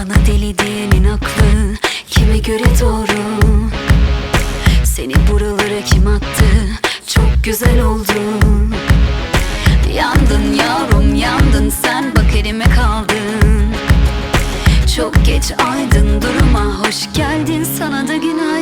Bana deli diyenin aklı kime göre doğru? Seni buralara kim attı? Çok güzel oldun Yandın yavrum yandın sen bak elime kaldın. Çok geç aydın duruma hoş geldin. Sana da günaydın.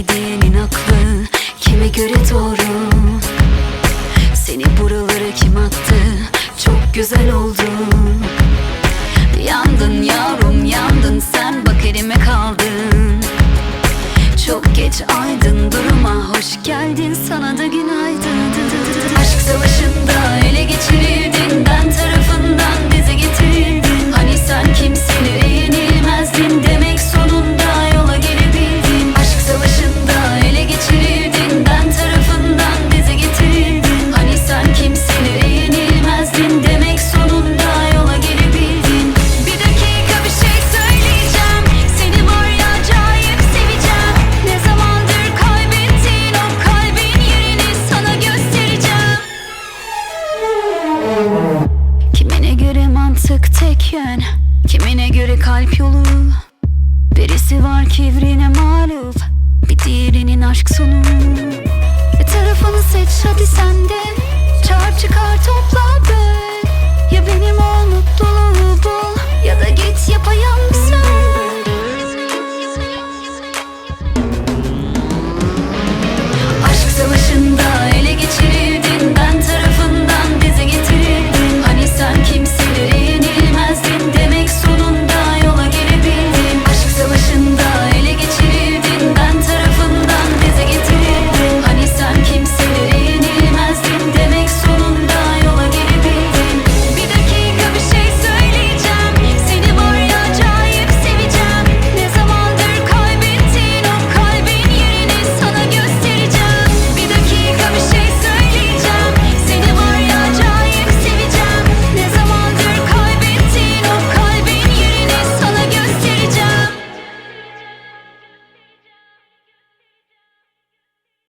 Deli diyenin aklı kime göre doğru? Seni buralara kim attı? Çok güzel oldun Yandın yavrum yandın sen bak elime kaldın. Çok geç aydın duruma hoş geldin sana da günaydın Kimine göre mantık tek yön Kimine göre kalp yolu. Birisi var kivrine mağlup Bir diğerinin aşk sonu. Bir tarafını seç hadi sen de. Çarp çıkar topla böl